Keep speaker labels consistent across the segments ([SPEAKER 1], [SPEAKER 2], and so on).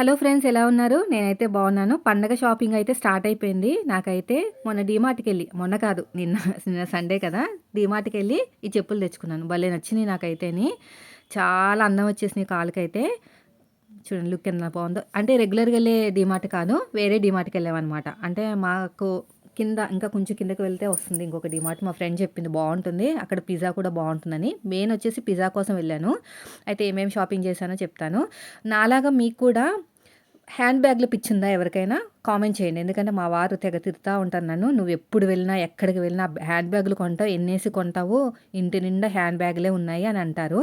[SPEAKER 1] Hello friends ఎలా ఉన్నారు? నేనైతే బాగున్నాను. పండగ షాపింగ్ అయితే స్టార్ట్ అయిపోయింది. నాకైతే మొన్న డీమార్ట్కి వెళ్ళి మొన్న కాదు నిన్న నిన్న సండే కదా డీమార్ట్కి వెళ్ళి ఈ చెప్పులు తెచ్చుకున్నాను. భలే నచ్చినాయి నాకైతేని. చాలా అందం వచ్చేసినాయి కాలుకైతే చూడండి లుక్ ఎంత బాగుందో. అంటే రెగ్యులర్గా వెళ్ళే డీమార్ట్ కాదు వేరే డీమార్ట్కి వెళ్ళామన్నమాట. అంటే మాకు కింద ఇంకా కొంచెం కిందకి వెళ్తే వస్తుంది ఇంకొక డిమార్ట్. మా ఫ్రెండ్ చెప్పింది బాగుంటుంది. అక్కడ పిజ్జా కూడా బాగుంటుందని. మెయిన్ వచ్చేసి పిజ్జా కోసం వెళ్ళాను. అయితే ఏమేమి షాపింగ్ చేశానో చెప్తాను. నాలాగా మీకు కూడా హ్యాండ్ బ్యాగ్లు పిచ్చిందా ఎవరికైనా? కామెంట్ చేయండి. ఎందుకంటే మా వారు తెగ తిరుతూ ఉంటారు నన్ను. నువ్వు ఎప్పుడు వెళ్ళినా ఎక్కడికి వెళ్ళినా హ్యాండ్ బ్యాగులు కొంటావు ఎన్నేసి కొంటావు ఇంటి నిండా హ్యాండ్ బ్యాగులే ఉన్నాయి అని అంటారు.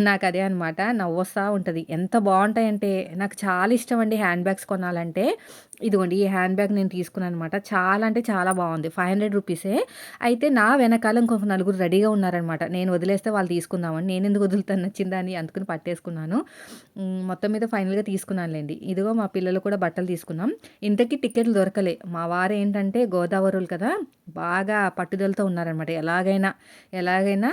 [SPEAKER 1] నాకు అదే అనమాట నవ్వొస్తూ ఉంటుంది. ఎంత బాగుంటాయంటే నాకు చాలా ఇష్టం అండి హ్యాండ్ బ్యాగ్స్ కొనాలంటే. ఇదిగోండి ఈ హ్యాండ్ బ్యాగ్ నేను తీసుకున్నాను అనమాట చాలా అంటే చాలా బాగుంది. ఫైవ్ హండ్రెడ్ రూపీసే. అయితే నా వెనకాల ఇంకొక నలుగురు రెడీగా ఉన్నారనమాట నేను వదిలేస్తే వాళ్ళు తీసుకుందామని. నేను ఎందుకు వదులుతాను? నచ్చిందా అని అందుకుని పట్టేసుకున్నాను. మొత్తం మీద ఫైనల్గా తీసుకున్నానులేండి. ఇదిగో మా పిల్లలు కూడా బట్టలు తీసుకున్నాం. ఇంతకీ టికెట్లు దొరకలే. మా వారు ఏంటంటే గోదావరులు కదా బాగా పట్టుదలతో ఉన్నారనమాట ఎలాగైనా ఎలాగైనా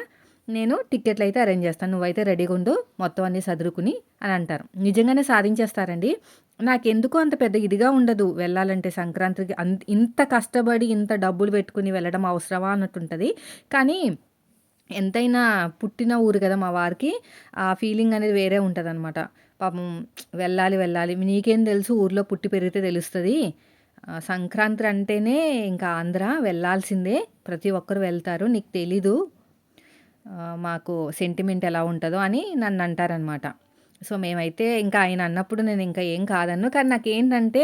[SPEAKER 1] నేను టికెట్లు అయితే అరేంజ్ చేస్తాను. నువ్వైతే రెడీగా ఉండు మొత్తం అన్నీ సదురుకుని అని అంటారు. నిజంగానే సాధించేస్తారండి. నాకెందుకు అంత పెద్ద ఇదిగా ఉండదు వెళ్ళాలంటే సంక్రాంతికి. అంత ఇంత కష్టపడి ఇంత డబ్బులు పెట్టుకుని వెళ్ళడం అవసరమా అన్నట్టు ఉంటుంది కానీ ఎంతైనా పుట్టిన ఊరు కదా మా వారికి ఆ ఫీలింగ్ అనేది వేరే ఉంటుంది అనమాట పాపం వెళ్ళాలి వెళ్ళాలి. నీకేం తెలుసు ఊర్లో పుట్టి పెరిగితే తెలుస్తుంది. సంక్రాంతి అంటేనే ఇంకా ఆంధ్ర వెళ్ళాల్సిందే. ప్రతి ఒక్కరు వెళ్తారు. నీకు తెలీదు మాకు సెంటిమెంట్ ఎలా ఉంటుందో అని నన్ను అంటారనమాట సో మేమైతే ఇంకా ఆయన అన్నప్పుడు నేను ఇంకా ఏం కాదన్ను. కానీ నాకేంటంటే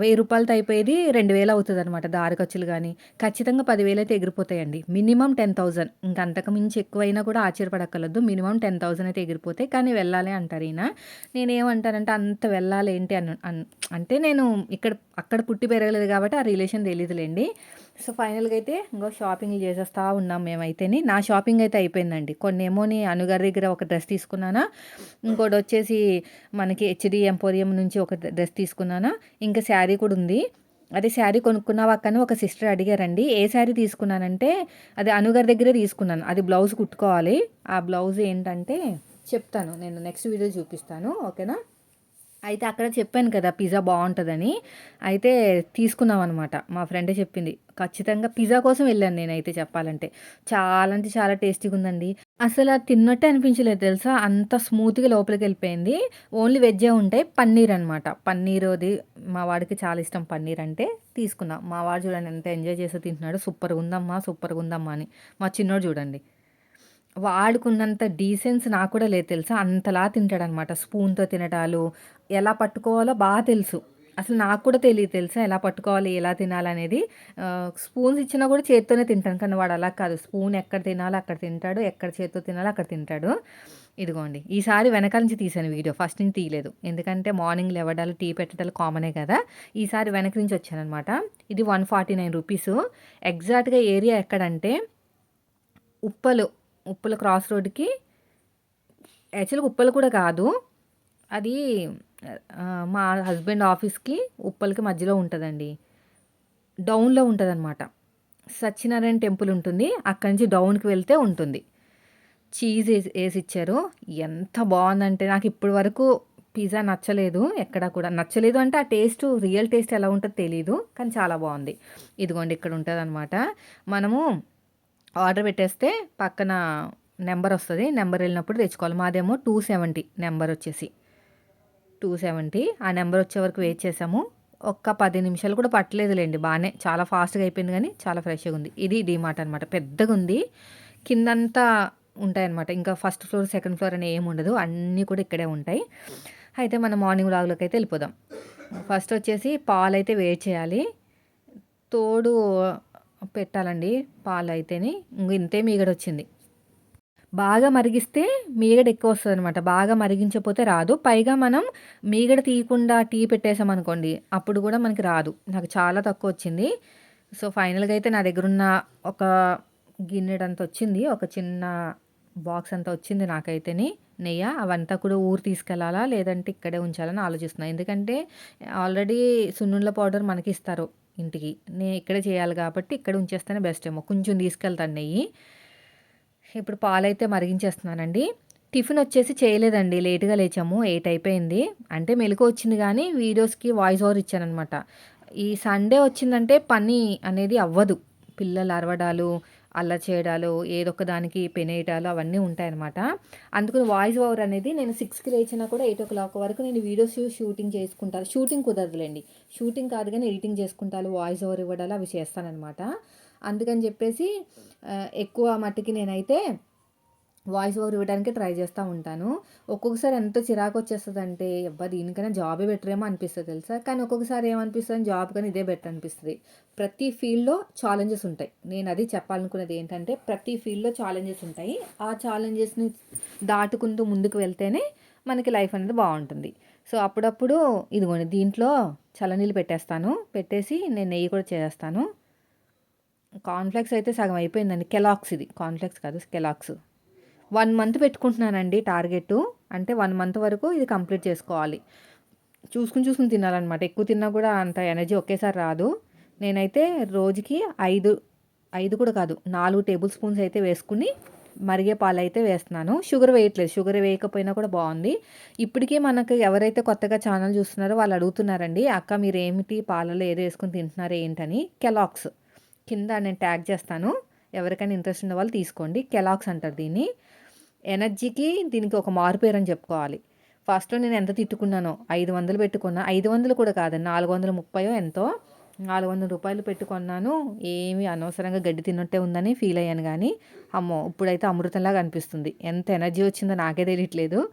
[SPEAKER 1] వెయ్యి రూపాయలతో అయిపోయేది రెండు వేలు అవుతుంది అనమాట దారి ఖర్చులు కానీ ఖచ్చితంగా పదివేలు అయితే ఎగిరిపోతాయండి. మినిమం టెన్ థౌజండ్ ఇంకంతకు మించి ఎక్కువైనా కూడా ఆశ్చర్యపడక్కర్లేదు. మినిమం టెన్ థౌజండ్ అయితే ఎగిరిపోతాయి. కానీ వెళ్ళాలి అంటారు ఈయన. నేనేమంటానంటే అంత వెళ్ళాలి ఏంటి అన్ అంటే నేను ఇక్కడ అక్కడ పుట్టి పెరగలేదు కాబట్టి ఆ రిలేషన్ తెలియదులేండి సో ఫైనల్గా అయితే ఇంకో షాపింగ్ చేసేస్తా ఉన్నాం మేమైతేని. నా షాపింగ్ అయితే అయిపోయిందండి. కొన్ని ఏమోని అనుగారి దగ్గర ఒక డ్రెస్ తీసుకున్నానా ఇంకోటి వచ్చేసి మనకి హెచ్డి ఎంపోరియం నుంచి ఒక డ్రెస్ తీసుకున్నానా ఇంకా శారీ కూడా ఉంది. అదే శారీ కొనుక్కున్నావా కానీ ఒక సిస్టర్ అడిగారండి ఏ శారీ తీసుకున్నానంటే అది అనుగారి దగ్గరే తీసుకున్నాను. అది బ్లౌజ్ కుట్టుకోవాలి. ఆ బ్లౌజ్ ఏంటంటే చెప్తాను నేను నెక్స్ట్ వీడియో చూపిస్తాను ఓకేనా? అయితే అక్కడ చెప్పాను కదా పిజ్జా బాగుంటుందని. అయితే తీసుకున్నాం అనమాట మా ఫ్రెండే చెప్పింది ఖచ్చితంగా పిజ్జా కోసం వెళ్ళాను నేనైతే చెప్పాలంటే. చాలా అంటే చాలా టేస్టీగా ఉందండి అసలు అది తిన్నట్టే అనిపించలేదు తెలుసా? అంత స్మూత్గా లోపలికి వెళ్ళిపోయింది. ఓన్లీ వెజ్జే ఉంటాయి పన్నీర్ అనమాట పన్నీర్ అది మా వాడికి చాలా ఇష్టం పన్నీర్ అంటే తీసుకున్నాం. మా వాడు చూడండి ఎంత ఎంజాయ్ చేసి తింటున్నాడు. సూపర్గా ఉందమ్మా సూపర్గా ఉందమ్మా అని. మా చిన్నోడు చూడండి. వాడుకున్నంత డీసెన్స్ నాకు కూడా లేదు తెలుసా? అంతలా తింటాడనమాట. స్పూన్తో తినటాలు ఎలా పట్టుకోవాలో బాగా తెలుసు. అసలు నాకు కూడా తెలియదు తెలుసా ఎలా పట్టుకోవాలి ఎలా తినాలనేది స్పూన్స్ ఇచ్చినా కూడా చేత్తోనే తింటాను కానీ వాడు అలా కాదు. స్పూన్ ఎక్కడ తినాలో అక్కడ తింటాడు ఎక్కడ చేత్తో తినాలో అక్కడ తింటాడు. ఇదిగోండి ఈసారి వెనకాల నుంచి తీసాను వీడియో. ఫస్ట్ నుంచి తీయలేదు. ఎందుకంటే మార్నింగ్ లేవడాలు టీ పెట్టడాలు కామనే కదా. ఈసారి వెనక నుంచి వచ్చానమాట ఇది వన్ ఫార్టీ నైన్ రూపీస్. ఎగ్జాక్ట్గా ఏరియా ఎక్కడంటే ఉప్పలు. ఉప్పల క్రాస్ రోడ్కి యాక్చువల్గా ఉప్పలు కూడా కాదు. అది మా హస్బెండ్ ఆఫీస్కి ఉప్పలకి మధ్యలో ఉంటుందండి. డౌన్లో ఉంటుందన్నమాట. సత్యనారాయణ టెంపుల్ ఉంటుంది. అక్కడి నుంచి డౌన్కి వెళ్తే ఉంటుంది. చీజ్ వేసి వేసి ఇచ్చారు. ఎంత బాగుందంటే నాకు ఇప్పటి వరకు పిజ్జా నచ్చలేదు ఎక్కడ కూడా. నచ్చలేదు అంటే ఆ టేస్ట్ రియల్ టేస్ట్ ఎలా ఉంటుందో తెలియదు కానీ చాలా బాగుంది. ఇదిగోండి ఇక్కడ ఉంటుంది అనమాట మనము ఆర్డర్ పెట్టేస్తే పక్కన నెంబర్ వస్తుంది. నెంబర్ వెళ్ళినప్పుడు తెచ్చుకోవాలి. మాదేమో టూ సెవెంటీ నెంబర్ వచ్చేసి. Two seventy. ఆ నెంబర్ వచ్చే వరకు వెయిట్ చేసాము ఒక్క పది నిమిషాలు కూడా పట్టలేదులేండి. బాగానే చాలా ఫాస్ట్గా అయిపోయింది కానీ చాలా ఫ్రెష్గా ఉంది. ఇది డీమార్ట్ అనమాట పెద్దగా ఉంది. కిందంతా ఉంటాయన్నమాట. ఇంకా ఫస్ట్ ఫ్లోర్ సెకండ్ ఫ్లోర్ అని ఏమి ఉండదు. అన్నీ కూడా ఇక్కడే ఉంటాయి. అయితే మనం మార్నింగ్ లాగ్లోకి అయితే వెళ్ళిపోదాం. ఫస్ట్ వచ్చేసి పాలు అయితే వేడి చేయాలి. తోడు పెట్టాలండి పాలు అయితేని ఇంతే మీగడ వచ్చింది బాగా మరిగిస్తే మీగడ ఎక్కువ వస్తుంది అనమాట బాగా మరిగించకపోతే రాదు. పైగా మనం మీగడ తీయకుండా టీ పెట్టేసామనుకోండి అప్పుడు కూడా మనకి రాదు. నాకు చాలా తక్కువ వచ్చింది సో ఫైనల్గా అయితే నా దగ్గర ఉన్న ఒక గిన్నెడంత వచ్చింది ఒక చిన్న బాక్స్ అంతా వచ్చింది నాకైతేనే. నెయ్యి? అవంతా కూడా ఊరు తీసుకెళ్ళాలా? లేదంటే ఇక్కడే ఉంచాలని ఆలోచిస్తున్నాను ఎందుకంటే ఆల్రెడీ సున్నుండ్ల పౌడర్ మనకి ఇస్తారు ఇంటికి. నేను ఇక్కడే చేయాలి కాబట్టి ఇక్కడ ఉంచేస్తేనే బెస్ట్ ఏమో. కొంచెం తీసుకెళ్తాను నెయ్యి. ఇప్పుడు పాలైతే మరిగించేస్తున్నానండి. టిఫిన్ వచ్చేసి చేయలేదండి. లేట్గా లేచాము. ఎయిట్ అయిపోయింది. అంటే మెలకు వచ్చింది కానీ వీడియోస్కి వాయిస్ ఓవర్ ఇచ్చానమాట ఈ సండే వచ్చిందంటే పని అనేది అవ్వదు. పిల్లలు అరవడాలు అలా చేయడాలు ఏదో దానికి పెనేయటాలు అవన్నీ ఉంటాయన్నమాట. అందుకని వాయిస్ ఓవర్ అనేది నేను సిక్స్కి లేచినా కూడా ఎయిట్ ఓ క్లాక్ వరకు నేను వీడియోస్ షూటింగ్ చేసుకుంటాను షూటింగ్ కుదరదులేండి. షూటింగ్ కాదు కానీ ఎడిటింగ్ చేసుకుంటాను వాయిస్ ఓవర్ ఇవ్వడాలు అవి చేస్తానన్నమాట. అందుకని చెప్పేసి ఎక్కువ మట్టుకి నేనైతే వాయిస్ ఓవర్ ఇవ్వడానికి ట్రై చేస్తూ ఉంటాను. ఒక్కొక్కసారి ఎంత చిరాకు వచ్చేస్తుంది అంటే అబ్బా దీనికైనా జాబే బెటరేమో అనిపిస్తుంది తెలుసా? కానీ ఒక్కొక్కసారి ఏమనిపిస్తుంది? జాబ్ కానీ ఇదే బెటర్ అనిపిస్తుంది. ప్రతి ఫీల్డ్లో ఛాలెంజెస్ ఉంటాయి. నేను అది చెప్పాలనుకున్నది ఏంటంటే ప్రతి ఫీల్డ్లో ఛాలెంజెస్ ఉంటాయి. ఆ ఛాలెంజెస్ని దాటుకుంటూ ముందుకు వెళ్తేనే మనకి లైఫ్ అనేది బాగుంటుంది. సో అప్పుడప్పుడు ఇదిగోండి దీంట్లో చలనీళ్ళు పెట్టేస్తాను. పెట్టేసి నేను నెయ్యి కూడా చేస్తాను కాన్ఫ్లెక్స్ అయితే సగం అయిపోయిందండి. కెలాక్స్ ఇది. కాన్ఫ్లెక్స్ కాదు కెలాక్స్. వన్ మంత్ పెట్టుకుంటున్నానండి టార్గెట్ అంటే వన్ మంత్ వరకు ఇది కంప్లీట్ చేసుకోవాలి. చూసుకుని చూసుకుని తినాలన్నమాట. ఎక్కువ తిన్నా కూడా అంత ఎనర్జీ ఒకేసారి రాదు. నేనైతే రోజుకి ఐదు ఐదు కూడా కాదు నాలుగు టేబుల్ స్పూన్స్ అయితే వేసుకుని మరిగే పాలు అయితే వేస్తున్నాను. షుగర్ వేయట్లేదు. షుగర్ వేయకపోయినా కూడా బాగుంది. ఇప్పటికే మనకు ఎవరైతే కొత్తగా ఛానల్ చూస్తున్నారో వాళ్ళు అడుగుతున్నారండి అక్క మీరు ఏమిటి పాలలో ఏదో వేసుకుని తింటున్నారో? ఏంటని? కెలాక్స్ కింద నేను ట్యాగ్ చేస్తాను. ఎవరికైనా ఇంట్రెస్ట్ ఉన్న వాళ్ళు తీసుకోండి. కెలాక్స్ అంటారు దీన్ని. ఎనర్జీకి దీనికి ఒక మారుపేరు అని చెప్పుకోవాలి. ఫస్ట్లో నేను ఎంత తిట్టుకున్నానో ఐదు వందలు పెట్టుకున్నా ఐదు వందలు కూడా కాదు నాలుగు వందల ముప్పయో ఎంతో నాలుగు వందల రూపాయలు పెట్టుకున్నాను. ఏమి అనవసరంగా గడ్డి తిన్నట్టే ఉందని ఫీల్ అయ్యాను కానీ అమ్మో ఇప్పుడైతే అమృతంలాగా అనిపిస్తుంది. ఎంత ఎనర్జీ వచ్చిందో నాకే తెలియట్లేదు.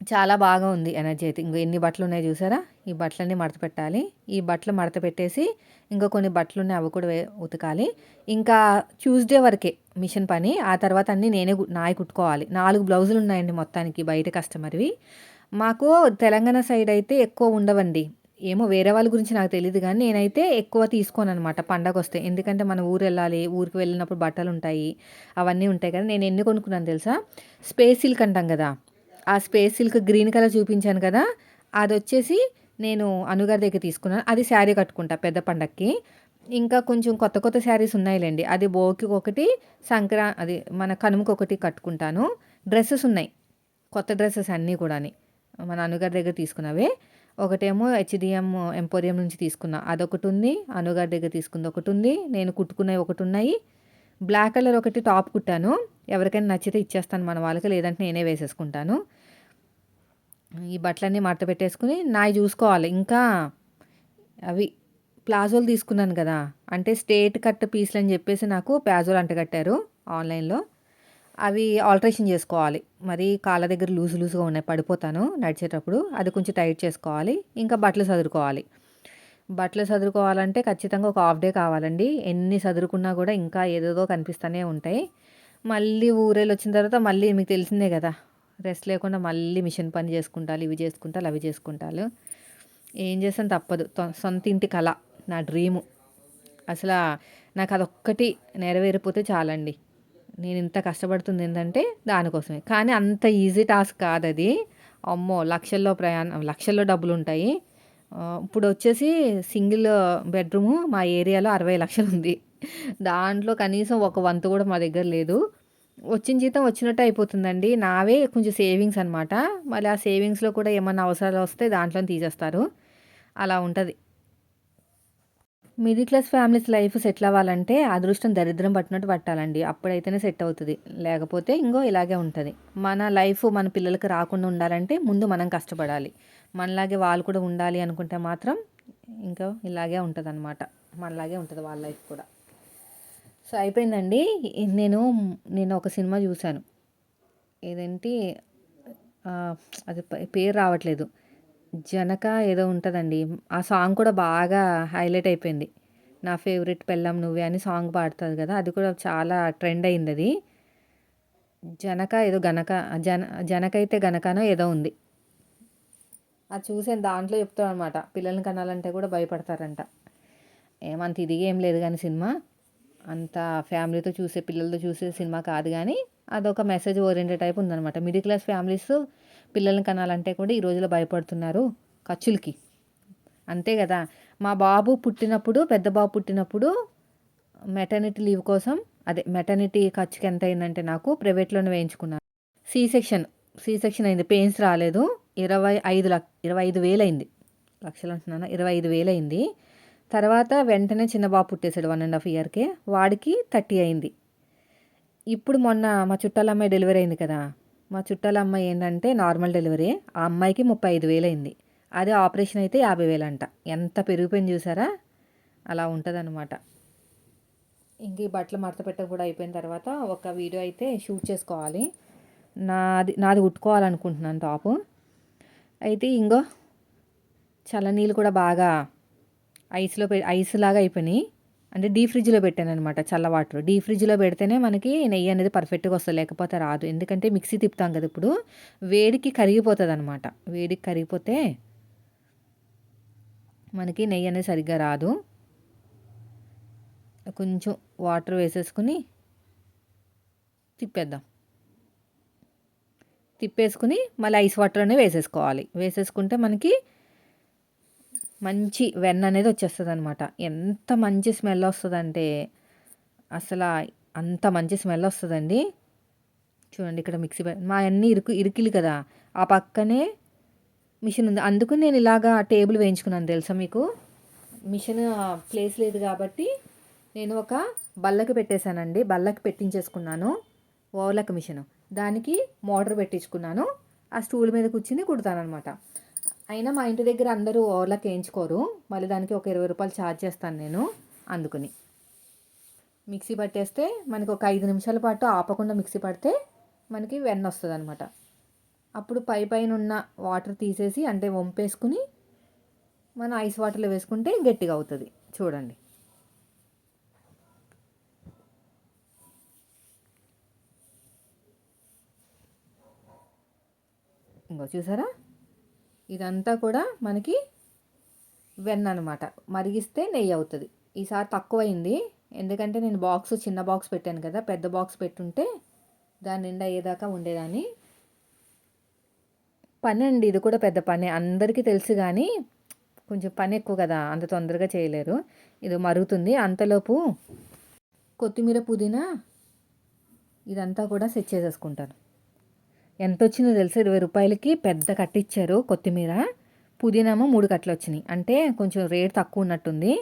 [SPEAKER 1] చాలా బాగా ఉంది ఎనర్జీ అయితే. ఇంకో ఎన్ని బట్టలు ఉన్నాయి చూసారా? ఈ బట్టలన్నీ మడత పెట్టాలి. ఈ బట్టలు మడత పెట్టేసి ఇంకా కొన్ని బట్టలు ఉన్నాయి అవి కూడా ఉతకాలి. ఇంకా ట్యూస్డే వరకే మిషన్ పని. ఆ తర్వాత అన్నీ నేనే నాయి కుట్టుకోవాలి. నాలుగు బ్లౌజులు ఉన్నాయండి మొత్తానికి బయట కస్టమర్వి. మాకు తెలంగాణ సైడ్ అయితే ఎక్కువ ఉండవండి. ఏమో వేరే వాళ్ళ గురించి నాకు తెలియదు కానీ నేనైతే ఎక్కువ తీసుకోను అనమాట పండగ వస్తే ఎందుకంటే మన ఊరు వెళ్ళాలి ఊరికి వెళ్ళినప్పుడు బట్టలు ఉంటాయి అవన్నీ ఉంటాయి కదా. నేను ఎన్ని కొనుక్కున్నాను తెలుసా? స్పేస్ సిల్క్ అంటాం కదా. ఆ స్పేస్ సిల్క్ గ్రీన్ కలర్ చూపించాను కదా అది వచ్చేసి నేను అనుగారి దగ్గర తీసుకున్నాను. అది శారీ కట్టుకుంటా పెద్ద పండక్కి. ఇంకా కొంచెం కొత్త కొత్త శారీస్ ఉన్నాయిలేండి. అది బోకి ఒకటి సంక్రా అది మన కనుమకి ఒకటి కట్టుకుంటాను. డ్రెస్సెస్ ఉన్నాయి. కొత్త డ్రెస్సెస్ అన్నీ కూడాని. మన అనుగారి దగ్గర తీసుకున్నవే. ఒకటేమో హెచ్డిఎం ఎంపోరియం నుంచి తీసుకున్నా. అదొకటి ఉంది అనుగారి దగ్గర తీసుకుంది ఒకటి ఉంది నేను కుట్టుకున్నవి ఒకటి ఉన్నాయి. బ్లాక్ కలర్ ఒకటి టాప్ కుట్టాను. ఎవరికైనా నచ్చితే ఇచ్చేస్తాను. మన వాళ్ళకి లేదంటే నేనే వేసేసుకుంటాను. ఈ బట్టలన్నీ మడత పెట్టేసుకుని నాయి చూసుకోవాలి. ఇంకా అవి ప్లాజోలు తీసుకున్నాను కదా. అంటే స్టేట్ కట్ పీసులు అని చెప్పేసి నాకు ప్లాజోలు అంటగట్టారు ఆన్లైన్లో. అవి ఆల్టరేషన్ చేసుకోవాలి. మరి కాళ్ళ దగ్గర లూజ్ లూజ్గా ఉన్నాయి పడిపోతాను నడిచేటప్పుడు. అది కొంచెం టైట్ చేసుకోవాలి. ఇంకా బట్టలు చదువుకోవాలి బట్టలు చదువుకోవాలంటే ఖచ్చితంగా ఒక హాఫ్ డే కావాలండి. ఎన్ని చదువుకున్నా కూడా ఇంకా ఏదేదో కనిపిస్తూనే ఉంటాయి. మళ్ళీ ఊరేళ్ళు వచ్చిన తర్వాత మళ్ళీ మీకు తెలిసిందే కదా. రెస్ట్ లేకుండా మళ్ళీ మిషన్ పని చేసుకుంటారు ఇవి చేసుకుంటారు అవి చేసుకుంటారు ఏం చేస్తాను తప్పదు. సొంత ఇంటి కళ నా డ్రీము అసలు నాకు అదొక్కటి నెరవేరిపోతే చాలండి. నేను ఇంత కష్టపడుతుంది ఏంటంటే దానికోసమే. కానీ అంత ఈజీ టాస్క్ కాదు అది. అమ్మో లక్షల్లో ప్రయాణం లక్షల్లో డబ్బులు ఉంటాయి. ఇప్పుడు వచ్చేసి సింగిల్ బెడ్రూము మా ఏరియాలో అరవై లక్షలు ఉంది దాంట్లో కనీసం ఒక వంతు కూడా మా దగ్గర లేదు. వచ్చిన జీతం వచ్చినట్టు అయిపోతుందండి. నావే కొంచెం సేవింగ్స్ అనమాట మళ్ళీ ఆ సేవింగ్స్లో కూడా ఏమన్నా అవసరాలు వస్తే దాంట్లో తీసేస్తారు. అలా ఉంటుంది. Middle class families life settle అవ్వాలంటే అదృష్టం దరిద్రం పట్టినట్టు పట్టాలండి. అప్పుడైతేనే సెట్ అవుతుంది. లేకపోతే ఇంకో ఇలాగే ఉంటుంది. మన లైఫ్ మన పిల్లలకి రాకుండా ఉండాలంటే ముందు మనం కష్టపడాలి. మనలాగే వాళ్ళు కూడా ఉండాలి అనుకుంటే మాత్రం ఇంకా ఇలాగే ఉంటుంది అనమాట మనలాగే ఉంటుంది వాళ్ళ లైఫ్ కూడా. సో అయిపోయిందండి. నేను నేను ఒక సినిమా చూశాను. ఏదేంటి అది పేరు రావట్లేదు. జనక ఏదో ఉంటుందండి. ఆ సాంగ్ కూడా బాగా హైలైట్ అయిపోయింది. నా ఫేవరెట్ పెళ్ళం నువ్వే అని సాంగ్ పాడుతుంది కదా అది కూడా చాలా ట్రెండ్ అయింది అది జనక ఏదో గనక జన జనకైతే గనకనో ఏదో ఉంది. అది చూసాను దాంట్లో చెప్తాడు అనమాట పిల్లల్ని కనాలంటే కూడా భయపడతారంట. ఏమంత ఇది ఏం లేదు కానీ సినిమా. అంత ఫ్యామిలీతో చూసే పిల్లలతో చూసే సినిమా కాదు కానీ అదొక మెసేజ్ ఓరియంటెడ్ టైప్ ఉందన్నమాట. మిడిల్ క్లాస్ ఫ్యామిలీస్ పిల్లల్ని కనాలంటే కూడా ఈ రోజుల్లో భయపడుతున్నారు ఖర్చులకి. అంతే కదా. మా బాబు పుట్టినప్పుడు పెద్ద బాబు పుట్టినప్పుడు మెటర్నిటీ లీవ్ కోసం అదే మెటర్నిటీ ఖర్చుకి ఎంత అయిందంటే నాకు ప్రైవేట్లోనే వేయించుకున్నాను. సి సెక్షన్ సి సెక్షన్ అయింది. పెయిన్స్ రాలేదు. ఇరవై ఐదు లక్ష ఇరవై ఐదు వేలు అయింది. లక్షలు అంటున్నాను? ఇరవై ఐదు వేలు అయింది. తర్వాత వెంటనే చిన్న బాబు పుట్టేశాడు వన్ అండ్ హాఫ్ ఇయర్కే వాడికి థర్టీ అయింది. ఇప్పుడు మొన్న మా చుట్టాల అమ్మాయి డెలివరీ అయింది కదా. మా చుట్టాల అమ్మాయి ఏంటంటే నార్మల్ డెలివరీ ఆ అమ్మాయికి ముప్పై ఐదు వేలు అయింది. అదే ఆపరేషన్ అయితే యాభై వేలు అంట. ఎంత పెరిగిపోయింది చూసారా? అలా ఉంటుందన్నమాట. ఇంక ఈ బట్టలు మడత పెట్ట కూడా అయిపోయిన తర్వాత ఒక వీడియో అయితే షూట్ చేసుకోవాలి. నాది నాది కుట్టుకోవాలనుకుంటున్నాను టాపు. అయితే ఇంకో చల్లనీళ్ళు కూడా బాగా ఐస్లో పె ఐస్ లాగా అయిపోయినాయి. అంటే డీ ఫ్రిడ్జ్లో పెట్టాను అనమాట చల్ల వాటర్. డీ ఫ్రిడ్జ్లో పెడితేనే మనకి నెయ్యి అనేది పర్ఫెక్ట్గా వస్తుంది లేకపోతే రాదు. ఎందుకంటే మిక్సీ తిప్పుతాం కదా ఇప్పుడు వేడికి కరిగిపోతుంది అనమాట వేడికి కరిగిపోతే మనకి నెయ్యి అనేది సరిగ్గా రాదు. కొంచెం వాటర్ వేసేసుకుని తిప్పేద్దాం. తిప్పేసుకుని మళ్ళీ ఐస్ వాటర్ అనేది వేసేసుకోవాలి. వేసేసుకుంటే మనకి మంచి వెన్న అనేది వచ్చేస్తుంది అనమాట ఎంత మంచి స్మెల్ వస్తుందంటే అసలు అంత మంచి స్మెల్ వస్తుందండి. చూడండి ఇక్కడ మిక్సీ మా అన్నీ ఇరుకు ఇరికిలు కదా. ఆ పక్కనే మిషన్ ఉంది. అందుకు నేను ఇలాగా టేబుల్ వేయించుకున్నాను తెలుసా మీకు? మిషన్ ప్లేస్ లేదు కాబట్టి నేను ఒక బల్లకి పెట్టేశానండి. బల్లకి పెట్టించేసుకున్నాను. Overlock machine. దానికి మోటార్ పెట్టించుకున్నాను. ఆ స్టూల్ మీద కూర్చుని కుడతానమాట అయినా మా ఇంటి దగ్గర అందరూ ఓవర్లక్ వేయించుకోరు మళ్ళీ దానికి ఒక ఇరవై రూపాయలు ఛార్జ్ చేస్తాను నేను అందుకుని. మిక్సీ పట్టేస్తే మనకి ఒక ఐదు నిమిషాల పాటు ఆపకుండా మిక్సీ పడితే మనకి వెన్న వస్తుంది అనమాట అప్పుడు పై పైన ఉన్న వాటర్ తీసేసి అంటే వంపేసుకుని మనం ఐస్ వాటర్లో వేసుకుంటే గట్టిగా అవుతుంది. చూడండి. ఇంకో చూసారా? ఇదంతా కూడా మనకి వెన్న అనమాట మరిగిస్తే నెయ్యి అవుతుంది. ఈసారి తక్కువైంది. ఎందుకంటే నేను బాక్స్ చిన్న బాక్స్ పెట్టాను కదా పెద్ద బాక్స్ పెట్టుంటే దాని నిండా అయ్యేదాకా ఉండేదాన్ని. పని అండి ఇది కూడా పెద్ద పని. అందరికీ తెలుసు కానీ కొంచెం పని ఎక్కువ కదా అంత తొందరగా చేయలేరు. ఇది మరుగుతుంది. అంతలోపు కొత్తిమీర పుదీనా ఇదంతా కూడా సెట్ చేసేసుకుంటాను. ఎంత వచ్చిందో తెలుసా? ఇరవై రూపాయలకి పెద్ద కట్టిచ్చారు కొత్తిమీర. పుదీనామో మూడు కట్టలు వచ్చినాయి. అంటే కొంచెం రేట్ తక్కువ ఉన్నట్టుంది.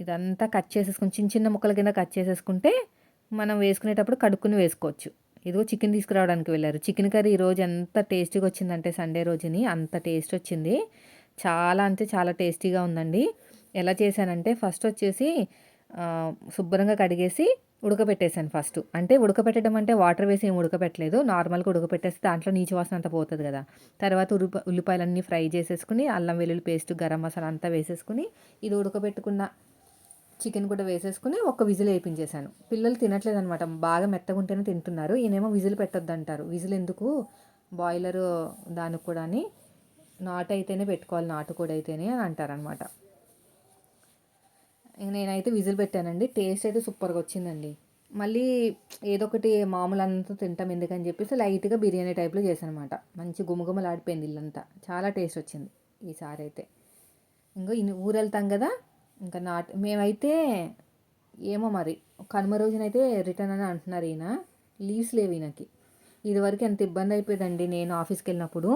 [SPEAKER 1] ఇదంతా కట్ చేసేసుకుని చిన్న చిన్న ముక్కల కింద కట్ చేసేసుకుంటే మనం వేసుకునేటప్పుడు కడుక్కుని వేసుకోవచ్చు. ఇదిగో చికెన్ తీసుకురావడానికి వెళ్ళారు. చికెన్ కర్రీ ఈరోజు ఎంత టేస్టీగా వచ్చిందంటే సండే రోజుని అంత టేస్ట్ వచ్చింది. చాలా అంటే చాలా టేస్టీగా ఉందండి. ఎలా చేశానంటే ఫస్ట్ వచ్చేసి శుభ్రంగా కడిగేసి ఉడకబెట్టేసాను ఫస్ట్ అంటే ఉడకబెట్టడం అంటే వాటర్ వేసి ఏం ఉడకబెట్టలేదు. నార్మల్గా ఉడకబెట్టేస్తే దాంట్లో నీచు వాసన అంతా పోతుంది కదా. తర్వాత ఉల్లిప ఉల్లిపాయలన్నీ ఫ్రై చేసేసుకుని అల్లం వెల్లుల్లి పేస్ట్ గరం మసాలా అంతా వేసేసుకుని ఇది ఉడకబెట్టుకున్న చికెన్ కూడా వేసేసుకుని ఒక విజిల్ వేయించేసాను పిల్లలు తినట్లేదు అనమాట బాగా మెత్తగా ఉంటేనే తింటున్నారు. ఈయనేమో విజిల్ పెట్టొద్దు అంటారు విజిల్ ఎందుకు? బాయిలర్ దానికి కూడా అని నాటు అయితేనే పెట్టుకోవాలి. నాటు కూడా అయితేనే అని అంటారనమాట నేనైతే విజిల్ పెట్టానండి. టేస్ట్ అయితే సూపర్గా వచ్చిందండి. మళ్ళీ ఏదో ఒకటి మామూలు అంతా తింటాం ఎందుకని చెప్పేసి లైట్గా బిర్యానీ టైప్లో చేశాను అనమాట మంచి గుమగుమలాడిపోయింది ఇల్లంతా. చాలా టేస్ట్ వచ్చింది ఈసారి అయితే. ఇంకో ఊరు వెళ్తాం కదా ఇంకా నాట్ మేమైతే ఏమో మరి కనుమ రోజునైతే రిటర్న్ అని అంటున్నారు ఈయన. లీవ్స్ లేవు ఈయనకి. ఇదివరకు ఎంత ఇబ్బంది అయిపోయిందండి నేను ఆఫీస్కి వెళ్ళినప్పుడు.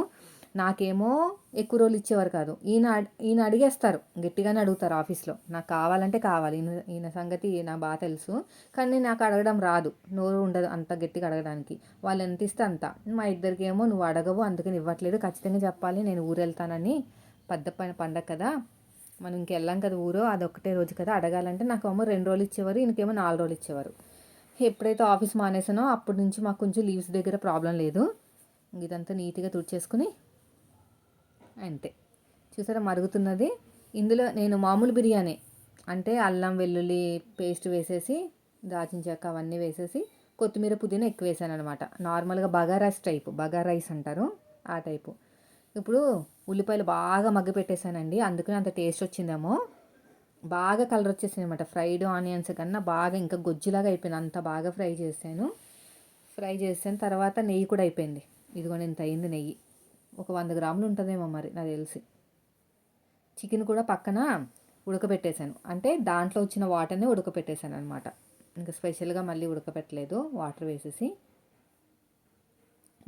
[SPEAKER 1] నాకేమో ఎక్కువ రోజులు ఇచ్చేవారు కాదు. ఈయన ఈయన అడిగేస్తారు. గట్టిగానే అడుగుతారు ఆఫీస్లో. నాకు కావాలంటే కావాలి. ఈయన ఈయన సంగతి నాకు బాగా తెలుసు. కానీ నాకు అడగడం రాదు. నోరు ఉండదు అంత గట్టిగా అడగడానికి. వాళ్ళు ఎంత ఇస్తే అంత. మా ఇద్దరికి ఏమో నువ్వు అడగవు. అందుకని ఇవ్వట్లేదు. ఖచ్చితంగా చెప్పాలి. నేను ఊరు వెళ్తానని. పెద్ద పండగ కదా. మనం ఇంకెళ్ళాం కదా ఊరు. అది ఒకటే రోజు కదా. అడగాలంటే నాకు ఏమో రెండు రోజులు ఇచ్చేవారు. ఈయనకేమో నాలుగు రోజులు ఇచ్చేవారు. ఎప్పుడైతే ఆఫీస్ మానేసానో అప్పటి నుంచి మాకు కొంచెం లీవ్స్ దగ్గర ప్రాబ్లం లేదు. ఇదంతా నీట్గా తుడిచేసుకుని అంతే. చూసారా మరుగుతున్నది. ఇందులో నేను మామూలు బిర్యానీ అంటే అల్లం వెల్లుల్లి పేస్ట్ వేసేసి దాచిన చెక్క అవన్నీ వేసేసి కొత్తిమీర పుదీనా ఎక్కువ వేసాను అనమాట నార్మల్గా బగా రైస్ టైపు బగా రైస్ అంటారు ఆ టైపు. ఇప్పుడు ఉల్లిపాయలు బాగా మగ్గ పెట్టేశానండి అందుకని అంత టేస్ట్ వచ్చిందేమో. బాగా కలర్ వచ్చేసింది అనమాట ఫ్రైడ్ ఆనియన్స్ కన్నా బాగా ఇంకా గొజ్జులాగా అయిపోయింది. అంత బాగా ఫ్రై చేశాను. ఫ్రై చేసిన తర్వాత నెయ్యి కూడా అయిపోయింది. ఇదిగో ఇంత అయింది నెయ్యి. ఒక వంద గ్రాములు ఉంటుందేమో మరి నాకు తెలిసి. చికెన్ కూడా పక్కన ఉడకబెట్టేశాను. అంటే దాంట్లో వచ్చిన వాటర్ని ఉడకబెట్టేశాను అనమాట ఇంకా స్పెషల్గా మళ్ళీ ఉడకబెట్టలేదు వాటర్ వేసేసి.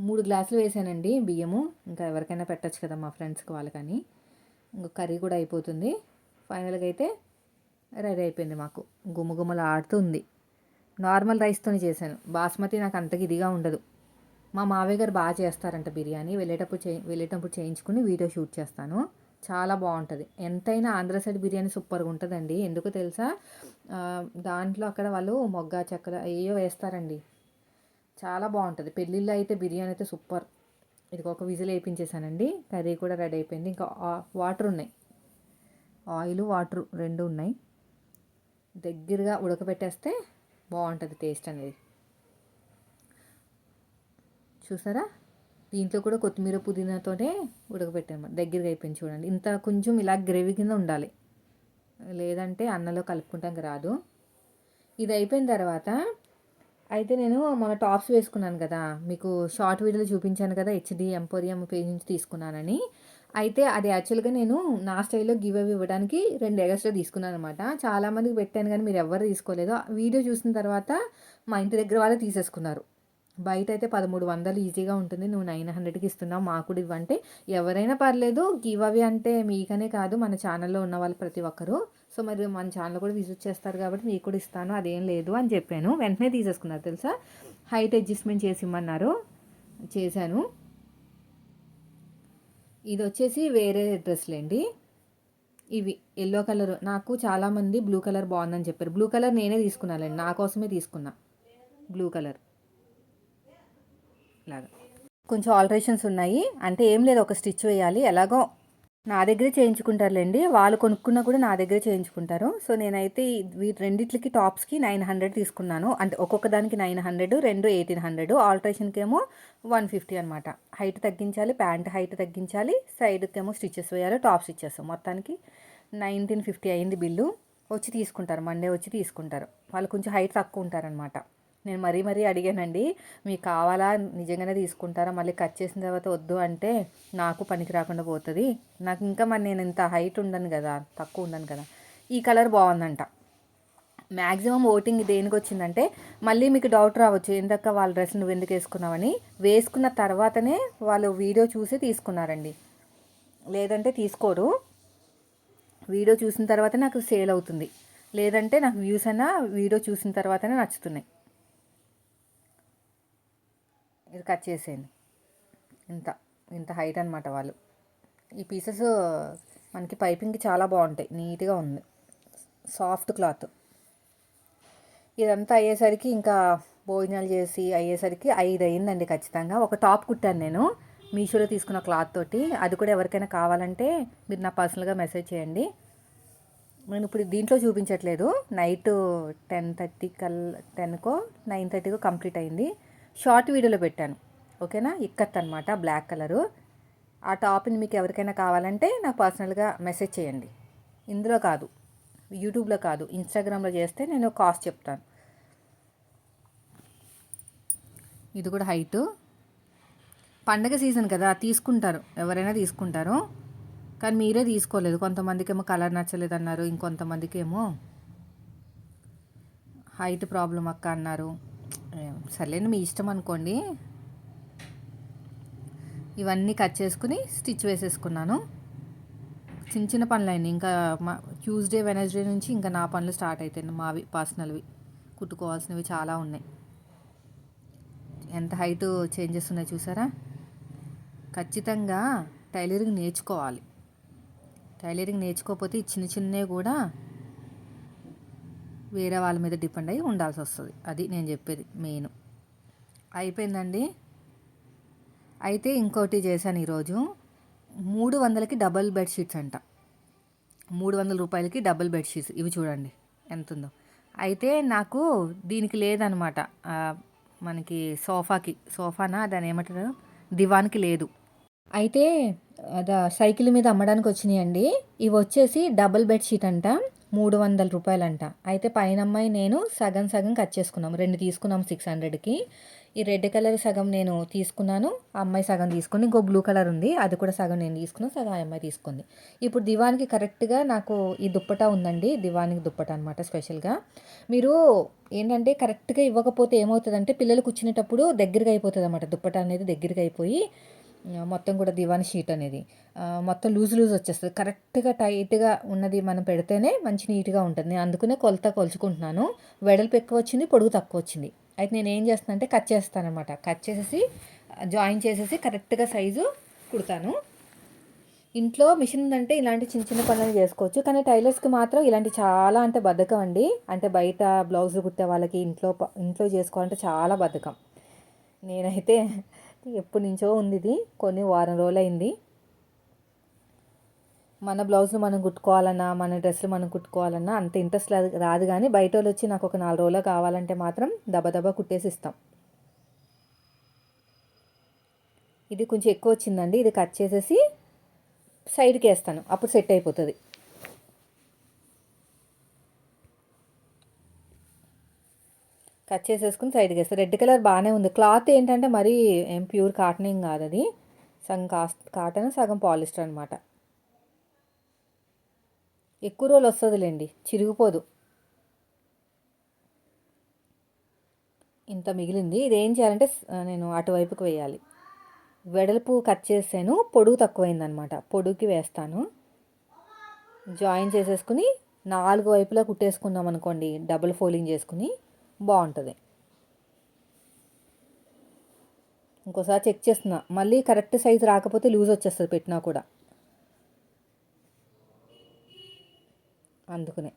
[SPEAKER 1] మూడు గ్లాసులు వేసానండి బియ్యము. ఇంకా ఎవరికైనా పెట్టచ్చు కదా మా ఫ్రెండ్స్కి వాళ్ళకని. ఇంకా కర్రీ కూడా అయిపోతుంది. ఫైనల్గా అయితే రెడీ అయిపోయింది మాకు. గుమ్మగుమ్మలు ఆడుతుంది నార్మల్ రైస్తోనే చేశాను. బాస్మతి నాకు అంతగా ఇదిగా ఉండదు. మా మావయ్య గారు బాగా చేస్తారంట బిర్యానీ. వెళ్ళేటప్పుడు చే వెళ్ళేటప్పుడు చేయించుకుని వీడియో షూట్ చేస్తాను. చాలా బాగుంటుంది. ఎంతైనా ఆంధ్ర సైడ్ బిర్యానీ సూపర్గా ఉంటుందండి. ఎందుకు తెలుసా? దాంట్లో అక్కడ వాళ్ళు మొగ్గ చక్కెర ఏయో వేస్తారండి. చాలా బాగుంటుంది. పెళ్ళిళ్ళు అయితే బిర్యానీ అయితే సూపర్. ఇది ఒక విజిల్ వేయించేసానండి కర్రీ కూడా రెడీ అయిపోయింది. ఇంకా వాటర్ ఉన్నాయి. ఆయిల్ వాటర్ రెండు ఉన్నాయి. దగ్గరగా ఉడకబెట్టేస్తే బాగుంటుంది టేస్ట్ అనేది. చూసారా? దీంట్లో కూడా కొత్తిమీర పుదీనాతోనే ఉడకబెట్టాను దగ్గరగా అయిపోయింది చూడండి. ఇంత కొంచెం ఇలా గ్రేవీ కింద ఉండాలి. లేదంటే అన్నంలో కలుపుకుంటాం రాదు. ఇది అయిపోయిన తర్వాత అయితే నేను మన టాప్స్ వేసుకున్నాను కదా. మీకు షార్ట్ వీడియోలో చూపించాను కదా హెచ్డి ఎంపోరియం పేజ్ నుంచి తీసుకున్నానని. అయితే అది యాక్చువల్గా నేను నా స్టైల్లో గివ్ అవి ఇవ్వడానికి రెండు ఎగస్ట్రా తీసుకున్నాను అనమాట చాలామందికి పెట్టాను కానీ మీరు ఎవరు తీసుకోలేదు. ఆ వీడియో చూసిన తర్వాత మా ఇంటి దగ్గర వాళ్ళే తీసేసుకున్నారు. బయట అయితే పదమూడు వందలు ఈజీగా ఉంటుంది. నువ్వు నైన్ హండ్రెడ్కి ఇస్తున్నావు మాకు కూడా ఇవ్వంటే ఎవరైనా పర్లేదు గివ్ అవి అంటే మీకనే కాదు మన ఛానల్లో ఉన్న వాళ్ళు ప్రతి ఒక్కరు. సో మరి మన ఛానల్ కూడా విజిట్ చేస్తారు కాబట్టి మీకు కూడా ఇస్తాను అదేం లేదు అని చెప్పాను. వెంటనే తీసేసుకున్నారు తెలుసా? హైట్ అడ్జస్ట్మెంట్ చేసి ఇమ్మన్నారు చేశాను. ఇది వచ్చేసి వేరే డ్రెస్లేండి ఇవి ఎల్లో కలర్. నాకు చాలామంది బ్లూ కలర్ బాగుందని చెప్పారు. బ్లూ కలర్ నేనే తీసుకున్నానండి నా కోసమే తీసుకున్నా. Blue colour. లాగా. కొంచెం ఆల్టరేషన్స్ ఉన్నాయి. అంటే ఏం లేదు ఒక స్టిచ్ వేయాలి. ఎలాగో నా దగ్గరే చేయించుకుంటారులేండి. వాళ్ళు కొనుక్కున్నా కూడా నా దగ్గరే చేయించుకుంటారు. సో నేనైతే ఈ- వీటి రెండిట్లకి టాప్స్కి నైన్ హండ్రెడ్ తీసుకున్నాను. అంటే ఒక్కొక్క దానికి నైన్ హండ్రెడ్ రెండు ఎయిటీన్ హండ్రెడ్. ఆల్టరేషన్కి ఏమో వన్ ఫిఫ్టీ అనమాట హైట్ తగ్గించాలి ప్యాంట్ హైట్ తగ్గించాలి సైడ్కి ఏమో స్టిచెస్ వేయాలి టాప్ స్టిచెస్ మొత్తానికి నైన్టీన్ ఫిఫ్టీ అయింది బిల్లు. వచ్చి తీసుకుంటారు మండే వచ్చి తీసుకుంటారు. వాళ్ళు కొంచెం హైట్ తక్కువ ఉంటారనమాట నేను మరీ మరీ అడిగానండి మీకు కావాలా? నిజంగానే తీసుకుంటారా? మళ్ళీ కట్ చేసిన తర్వాత వద్దు అంటే నాకు పనికి రాకుండా పోతుంది. నాకు ఇంకా మరి నేను ఇంత హైట్ ఉండను కదా తక్కువ ఉండను కదా. ఈ కలర్ బాగుందంట. మ్యాక్సిమం ఓటింగ్ దేనికి వచ్చిందంటే మళ్ళీ మీకు డౌట్ రావచ్చు ఎందుక వాళ్ళ డ్రెస్ నువ్వు ఎందుకు వేసుకున్నావని? వేసుకున్న తర్వాతనే వాళ్ళు వీడియో చూసి తీసుకున్నారండి. లేదంటే తీసుకోరు. వీడియో చూసిన తర్వాత నాకు సేల్ అవుతుంది. లేదంటే నాకు వ్యూస్ అయినా వీడియో చూసిన తర్వాతనే నచ్చుతున్నాయి. ఇది కట్ చేసేయండి. ఇంత ఇంత హైట్ అనమాట వాళ్ళు. ఈ పీసెస్ మనకి పైపింగ్కి చాలా బాగుంటాయి. నీట్గా ఉంది. Soft cloth. ఇదంతా అయ్యేసరికి ఇంకా భోజనాలు చేసి అయ్యేసరికి ఐదు అయిందండి ఖచ్చితంగా. ఒక టాప్ కుట్టాను నేను. మీషోలో తీసుకున్న క్లాత్ తోటి. అది కూడా ఎవరికైనా కావాలంటే మీరు నా పర్సనల్గా మెసేజ్ చేయండి. నేను ఇప్పుడు దీంట్లో చూపించట్లేదు. నైట్ టెన్ థర్టీ కల్ టెన్కో నైన్ థర్టీకో కంప్లీట్ అయింది. షార్ట్ వీడియోలో పెట్టాను. ఓకేనా? ఇక్కత్ అనమాట బ్లాక్ కలరు. ఆ టాప్ని మీకు ఎవరికైనా కావాలంటే నాకు పర్సనల్గా మెసేజ్ చేయండి. ఇందులో కాదు యూట్యూబ్లో కాదు ఇన్స్టాగ్రామ్లో చేస్తే నేను కాస్ట్ చెప్తాను. ఇది కూడా హైట్. పండగ సీజన్ కదా తీసుకుంటారు. ఎవరైనా తీసుకుంటారు. కానీ మీరే తీసుకోలేదు. కొంతమందికి ఏమో కలర్ నచ్చలేదు అన్నారు ఇంకొంతమందికి ఏమో హైట్ ప్రాబ్లం అక్క అన్నారు. సర్లేండి మీ ఇష్టం అనుకోండి. ఇవన్నీ కట్ చేసుకుని స్టిచ్ వేసేసుకున్నాను. చిన్న చిన్న పనులైన ఇంకా మా ట్యూస్డే వెనస్డే నుంచి ఇంకా నా పనులు స్టార్ట్ అవుతాయి మావి పర్సనల్వి. కుట్టుకోవాల్సినవి చాలా ఉన్నాయి. ఎంత హైట్ చేంజెస్ ఉన్నాయి చూసారా? ఖచ్చితంగా టైలరింగ్ నేర్చుకోవాలి. టైలరింగ్ నేర్చుకోకపోతే చిన్న చిన్నవి కూడా వేరే వాళ్ళ మీద డిపెండ్ అయ్యి ఉండాల్సి వస్తుంది. అది నేను చెప్పేది మెయిన్. అయిపోయిందండి? అయితే ఇంకోటి చేశాను ఈరోజు. మూడు వందలకి డబల్ బెడ్షీట్స్ అంట. మూడు వందల రూపాయలకి డబల్ బెడ్షీట్స్ ఇవి చూడండి ఎంత ఉందో అయితే నాకు దీనికి లేదనమాట. మనకి సోఫాకి. సోఫానా? దాని ఏమంటారు? దివాన్కి లేదు. అయితే అదా సైకిల్ మీద అమ్మడానికి వచ్చినాయండి. ఇవి వచ్చేసి డబుల్ బెడ్షీట్ అంట. మూడు వందల రూపాయలంట. అయితే పైన అమ్మాయి నేను సగం సగం కట్ చేసుకున్నాం రెండు తీసుకున్నాం సిక్స్ హండ్రెడ్కి. ఈ రెడ్ కలర్ సగం నేను తీసుకున్నాను. ఆ అమ్మాయి సగం తీసుకుని ఇంకో బ్లూ కలర్ ఉంది. అది కూడా సగం నేను తీసుకున్నాను. సగం ఆ అమ్మాయి తీసుకుంది. ఇప్పుడు దివానికి కరెక్ట్గా నాకు ఈ దుప్పట ఉందండి. దివానికి దుప్పట అనమాట స్పెషల్గా. మీరు ఏంటంటే కరెక్ట్గా ఇవ్వకపోతే ఏమవుతుందంటే పిల్లలు కూర్చునేటప్పుడు దగ్గరగా అయిపోతుంది అనమాట దుప్పట అనేది దగ్గరగా అయిపోయి మొత్తం కూడా దివాన్ షీట్ అనేది. మొత్తం లూజ్ లూజ్ వచ్చేస్తుంది. కరెక్ట్గా టైట్గా ఉన్నది మనం పెడితేనే మంచి నీట్గా ఉంటుంది. నేను అందుకనే కొలత కొలుచుకుంటున్నాను. వెడల్పు ఎక్కువ వచ్చింది పొడుగు తక్కువ వచ్చింది. అయితే నేను ఏం చేస్తాను అంటే కట్ చేస్తాను అనమాట కట్ చేసేసి జాయిన్ చేసేసి కరెక్ట్గా సైజు కుడతాను. ఇంట్లో మిషన్ అంటే ఇలాంటి చిన్న చిన్న పనులు చేసుకోవచ్చు. కానీ టైలర్స్కి మాత్రం ఇలాంటి చాలా అంటే బద్ధకం అండి. అంటే బయట బ్లౌజ్ కుట్టే వాళ్ళకి ఇంట్లో ఇంట్లో చేసుకోవాలంటే చాలా బద్ధకం. నేనైతే ఎప్పటి నుంచో ఉంది ఇది కొన్ని వారం రోజులు అయింది మన బ్లౌజ్లు మనం కుట్టుకోవాలన్నా మన డ్రెస్సులు మనం కుట్టుకోవాలన్నా అంత ఇంట్రెస్ట్ రాదు కానీ బయట వాళ్ళు వచ్చి నాకు ఒక నాలుగు రోజులు కావాలంటే మాత్రం దబదబా కుట్టేసి ఇస్తాం. ఇది కొంచెం ఎక్కువ వచ్చిందండి ఇది కట్ చేసేసి సైడ్కి వేస్తాను అప్పుడు సెట్ అయిపోతుంది. కట్ చేసేసుకుని సైడ్కి వేస్తాను రెడ్ కలర్ బాగానే ఉంది. క్లాత్ ఏంటంటే మరీ ఏం ప్యూర్ కాటన్ ఏం కాదు అది. సగం కాటన్ సగం పాలిస్టర్ అనమాట ఎక్కువ రోజులు వస్తుందిలేండి చిరిగిపోదు. ఇంత మిగిలింది. ఇది ఏం చేయాలంటే నేను అటువైపుకి వేయాలి. వెడల్పు కట్ చేసాను పొడుగు తక్కువైందనమాట పొడుగుకి వేస్తాను. జాయిన్ చేసేసుకుని నాలుగు వైపులా కుట్టేసుకున్నాం అనుకోండి డబుల్ ఫోల్డింగ్ చేసుకుని. బాగుంటుంది. ఇంకోసారి చెక్ చేస్తున్నా. మళ్ళీ కరెక్ట్ సైజ్ రాకపోతే లూజ్ వచ్చేస్తుంది పెట్టినా కూడా. అందుకనే.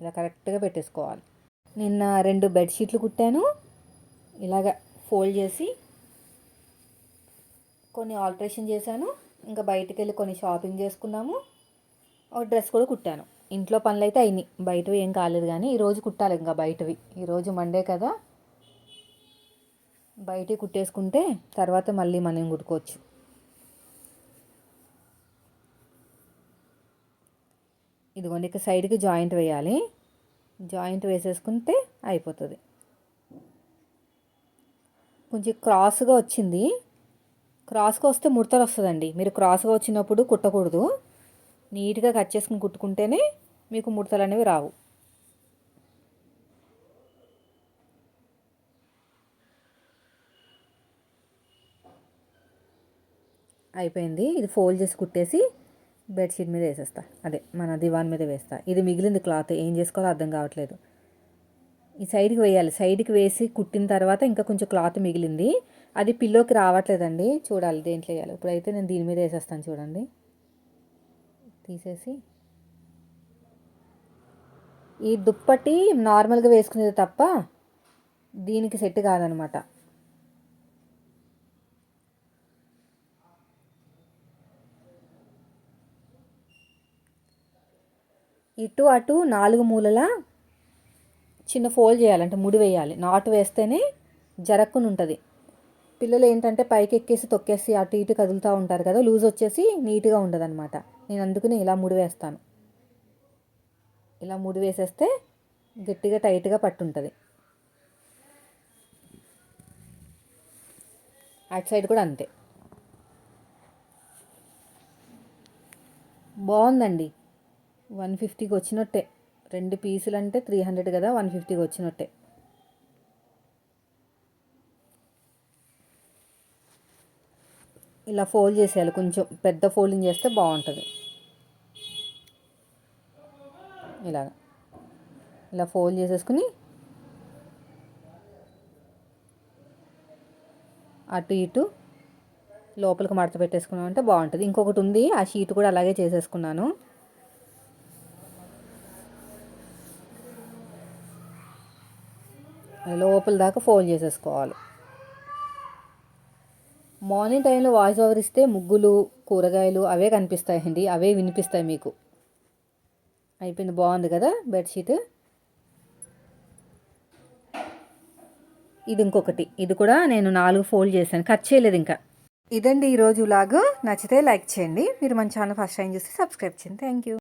[SPEAKER 1] ఇలా కరెక్ట్గా పెట్టేసుకోవాలి. నిన్న రెండు బెడ్షీట్లు కుట్టాను. ఇలాగ ఫోల్డ్ చేసి కొన్ని ఆల్ట్రేషన్ చేశాను. ఇంకా బయటికి వెళ్ళి కొన్ని షాపింగ్ చేసుకున్నాము. ఓ డ్రెస్ కూడా కుట్టాను. ఇంట్లో పనులు అయితే అయినాయి. బయటవి ఏం కాలేదు కానీ ఈరోజు కుట్టాలి ఇంకా బయటవి. ఈరోజు మండే కదా. బయట కుట్టేసుకుంటే తర్వాత మళ్ళీ మనం కుట్టుకోవచ్చు? ఇదిగోండి ఇక సైడ్కి జాయింట్ వేయాలి. జాయింట్ వేసేసుకుంటే అయిపోతుంది. కొంచెం క్రాస్గా వచ్చింది. క్రాస్గా వస్తే ముడతలు వస్తుందండి. మీరు క్రాస్గా వచ్చినప్పుడు కుట్టకూడదు. నీట్గా కట్ చేసుకుని కుట్టుకుంటేనే మీకు ముడతలు అనేవి రావు. అయిపోయింది. ఇది ఫోల్డ్ చేసి కుట్టేసి బెడ్షీట్ మీద వేసేస్తా. అదే మన దివాన్ మీద వేస్తా. ఇది మిగిలింది క్లాత్. ఏం చేసుకోవాలో అర్థం కావట్లేదు. ఈ సైడ్కి వేయాలి. సైడ్కి వేసి కుట్టిన తర్వాత ఇంకా కొంచెం క్లాత్ మిగిలింది. అది పిల్లోకి రావట్లేదండి. చూడాలి దేంట్లో వేయాలి. ఇప్పుడైతే నేను దీని మీద వేసేస్తాను చూడండి. తీసేసి ఈ దుప్పటి నార్మల్గా వేసుకునేది తప్ప దీనికి సెట్ కాదనమాట. ఇటు అటు నాలుగు మూలల చిన్న ఫోల్డ్ చేయాలంటే ముడి వేయాలి. నాటు వేస్తేనే జరక్కుని ఉంటుంది పిల్లలు ఏంటంటే పైకి ఎక్కేసి తొక్కేసి అటు ఇటు కదులుతూ ఉంటారు కదా లూజ్ వచ్చేసి నీట్గా ఉండదనమాట నేను అందుకని ఇలా ముడి వేస్తాను. ఇలా ముడి వేసేస్తే గట్టిగా టైట్గా పట్టుంటుంది. అటు సైడ్ కూడా అంతే. బాగుందండి. వన్ ఫిఫ్టీకి వచ్చినట్టే. రెండు పీసులు అంటే త్రీ హండ్రెడ్ కదా వన్ ఫిఫ్టీకి వచ్చినట్టే. ఇలా ఫోల్డ్ చేసేయాలి. కొంచెం పెద్ద ఫోల్డింగ్ చేస్తే బాగుంటుంది. ఇలాగ. ఇలా ఫోల్డ్ చేసేసుకుని అటు ఇటు లోపలికి మడత పెట్టేసుకున్నాం అంటే బాగుంటుంది. ఇంకొకటి ఉంది ఆ షీట్ కూడా అలాగే చేసేసుకున్నాను. లోపల దాకా ఫోల్డ్ చేసేసుకోవాలి. మార్నింగ్ టైంలో వాయిస్ ఓవర్ ఇస్తే ముగ్గులు కూరగాయలు అవే కనిపిస్తాయండి. అవే వినిపిస్తాయి మీకు. అయిపోయింది బాగుంది కదా బెడ్షీట్? ఇది ఇంకొకటి. ఇది కూడా నేను నాలుగు ఫోల్డ్ చేశాను. కట్ చేయలేదు ఇంకా. ఇదండి ఈరోజు లాగు నచ్చితే లైక్ చేయండి. మీరు మన ఛానల్ ఫస్ట్ టైం చూసి సబ్స్క్రైబ్ చేయండి. Thank you.